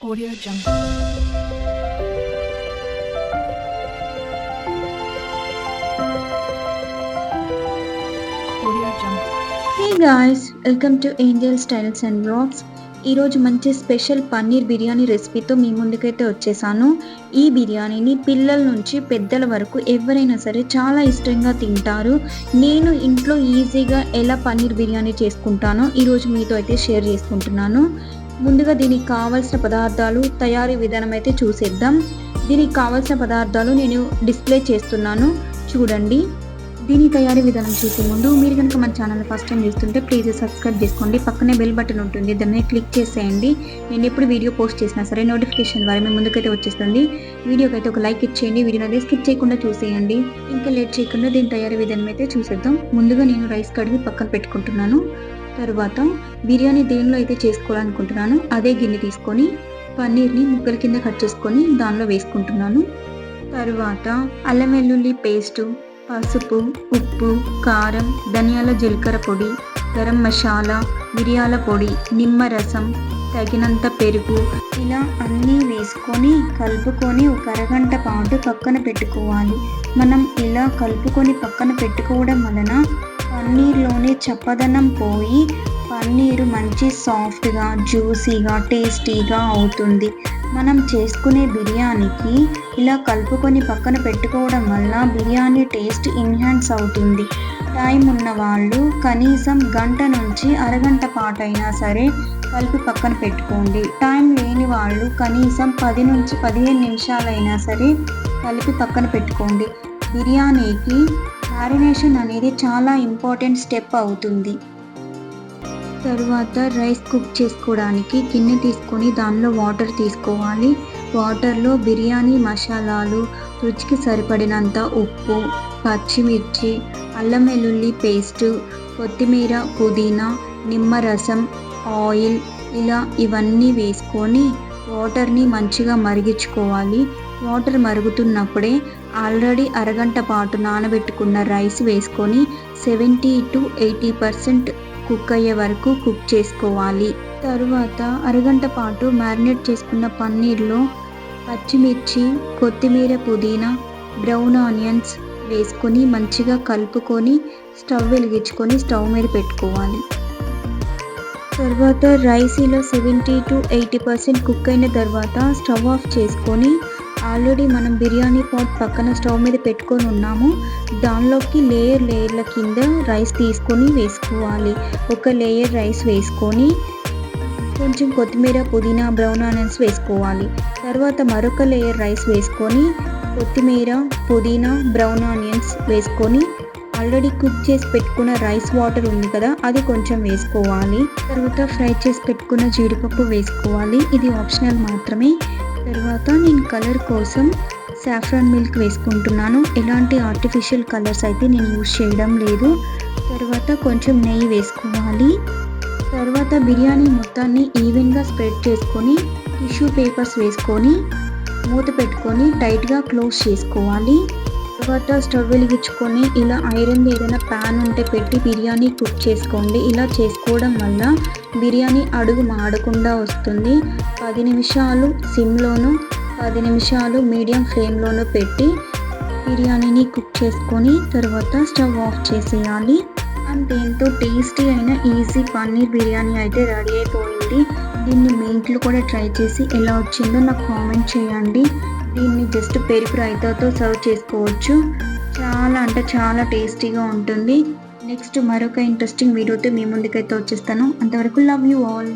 Audio Jungle. Audio Jungle. Hey guys welcome to Angel Styles and Blogs ఈరోజు మంచి special paneer biryani రెసిపీతో మీ ముందుకైతే వచ్చేసాను ఈ బిర్యానీని పిల్లల నుంచి పెద్దల వరకు ఎవరైనా సరే చాలా ఇష్టంగా తింటారు నేను ఇంట్లో ఈజీగా ఎలా పన్నీర్ బిర్యానీ చేసుకుంటానో ఈరోజు మీతో అయితే షేర్ చేసుకుంటున్నాను ముందుగా దీనికి కావాల్సిన పదార్థాలు తయారీ విధానం అయితే చూసేద్దాం. దీనికి కావాల్సిన పదార్థాలు నేను డిస్ప్లే చేస్తున్నాను. చూడండి. దీని తయారీ విధానం చూసే ముందు మీరు కనుక మన ఛానల్ ఫస్ట్ టైం చూస్తుంటే ప్లీజ్ సబ్స్క్రైబ్ చేసుకోండి. పక్కనే బెల్ బటన్ ఉంటుంది. దాన్ని క్లిక్ చేసేయండి. నేను ఎప్పుడు వీడియో పోస్ట్ చేసినా సరే నోటిఫికేషన్ ద్వారా మీ ముందుకైతే వచ్చేస్తుంది. వీడియోకి అయితే ఒక లైక్ ఇచ్చేయండి. వీడియో అనేది స్కిప్ చేయకుండా చూసేయండి. ఇంకా లేట్ చేయకుండా దీని తయారీ విధానం అయితే చూసేద్దాం. ముందుగా నేను రైస్ కడిగి పక్కన పెట్టుకుంటున్నాను. తర్వాత బిర్యానీ దేనిలో అయితే చేసుకోవాలనుకుంటున్నాను అదే గిన్నె తీసుకొని పన్నీర్ని ముక్కల కింద కట్ చేసుకొని దానిలో వేసుకుంటున్నాను. తర్వాత అల్లం వెల్లుల్లి పేస్టు పసుపు ఉప్పు కారం ధనియాల జీలకర్ర పొడి గరం మసాలా మిరియాల పొడి నిమ్మరసం తగినంత పెరుగు ఇలా అన్నీ వేసుకొని కలుపుకొని ఒక అరగంట పాటు పక్కన పెట్టుకోవాలి. మనం ఇలా కలుపుకొని పక్కన పెట్టుకోవడం వలన పన్నీర్లోని చప్పదనం పోయి పన్నీరు మంచి సాఫ్ట్గా జ్యూసీగా టేస్టీగా అవుతుంది. మనం చేసుకునే బిర్యానీకి ఇలా కలుపుకొని పక్కన పెట్టుకోవడం వల్ల బిర్యానీ టేస్ట్ ఎన్హాన్స్ అవుతుంది. టైం ఉన్న వాళ్ళు కనీసం గంట నుంచి అరగంట పాటైనా సరే కలిపి పక్కన పెట్టుకోండి. టైం లేని వాళ్ళు కనీసం పది నుంచి పదిహేను నిమిషాలైనా సరే కలిపి పక్కన పెట్టుకోండి. బిర్యానీకి మ్యారినేషన్ అనేది చాలా ఇంపార్టెంట్ స్టెప్ అవుతుంది. తరువాత రైస్ కుక్ చేసుకోవడానికి గిన్నె తీసుకొని దానిలో వాటర్ తీసుకోవాలి. వాటర్లో బిర్యానీ మసాలాలు రుచికి సరిపడినంత ఉప్పు పచ్చిమిర్చి అల్లం వెల్లుల్లి పేస్టు కొత్తిమీర పుదీనా నిమ్మరసం ఆయిల్ ఇలా ఇవన్నీ వేసుకొని వాటర్ని మంచిగా మరిగించుకోవాలి. వాటర్ మరుగుతున్నప్పుడే ఆల్రెడీ అరగంట పాటు నానబెట్టుకున్న రైస్ వేసుకొని seventy to eighty percent cook అయ్యే వరకు కుక్ చేసుకోవాలి. తరువాత అరగంట పాటు మ్యారినేట్ చేసుకున్న పన్నీర్లో పచ్చిమిర్చి కొత్తిమీర పుదీనా బ్రౌన్ ఆనియన్స్ వేసుకొని మంచిగా కలుపుకొని స్టవ్ వెలిగించుకొని స్టవ్ మీద పెట్టుకోవాలి. తర్వాత రైస్ ఇలా seventy to eighty percent cook అయిన తర్వాత స్టవ్ ఆఫ్ చేసుకొని ఆల్రెడీ మనం బిర్యానీ పాట్ పక్కన స్టవ్ మీద పెట్టుకొని ఉన్నాము. దానిలోకి లేయర్ లేయర్ల కింద రైస్ తీసుకొని వేసుకోవాలి. ఒక లేయర్ రైస్ వేసుకొని కొంచెం కొత్తిమీర పుదీనా బ్రౌన్ ఆనియన్స్ వేసుకోవాలి. తర్వాత మరొక లేయర్ రైస్ వేసుకొని కొత్తిమీర పుదీనా బ్రౌన్ ఆనియన్స్ వేసుకొని ఆల్రెడీ కుక్ చేసి పెట్టుకున్న రైస్ వాటర్ ఉంది కదా అది కొంచెం వేసుకోవాలి. తర్వాత ఫ్రై చేసి పెట్టుకున్న జీడిపప్పు వేసుకోవాలి. ఇది ఆప్షనల్ మాత్రమే. తర్వాత నేను కలర్ కోసం సాఫ్రాన్ మిల్క్ వేసుకుంటున్నాను. ఎలాంటి ఆర్టిఫిషియల్ కలర్స్ అయితే నేను యూజ్ చేయడం లేదు. తర్వాత కొంచెం నెయ్యి వేసుకోవాలి. తర్వాత బిర్యానీ మొత్తాన్ని ఈవెన్గా స్ప్రెడ్ చేసుకొని టిష్యూ పేపర్స్ వేసుకొని మూత పెట్టుకొని టైట్గా క్లోజ్ చేసుకోవాలి. తర్వాత స్టవ్ వెలిగించుకొని ఇలా ఐరన్ ఏదైనా ప్యాన్ ఉంటే పెట్టి బిర్యానీ కుక్ చేసుకోండి. ఇలా చేసుకోవడం వల్ల బిర్యానీ అడుగు మాడకుండా వస్తుంది. పది నిమిషాలు సిమ్లోను పది నిమిషాలు మీడియం ఫ్లేమ్లోనూ పెట్టి బిర్యానీని కుక్ చేసుకొని తర్వాత స్టవ్ ఆఫ్ చేసేయాలి. అండ్ ఎంతో టేస్టీ అయిన ఈజీ పన్నీర్ బిర్యానీ అయితే రెడీ అయిపోయింది. దీన్ని మీ ఇంట్లో కూడా ట్రై చేసి ఎలా వచ్చిందో నాకు కామెంట్ చేయండి. దీన్ని జస్ట్ పెరుగు రైతాతో సర్వ్ చేసుకోవచ్చు. చాలా అంటే చాలా టేస్టీగా ఉంటుంది. నెక్స్ట్ మరొక ఇంట్రెస్టింగ్ వీడియోతో మీ ముందుకైతే వచ్చేస్తాను. అంతవరకు లవ్ యూ ఆల్.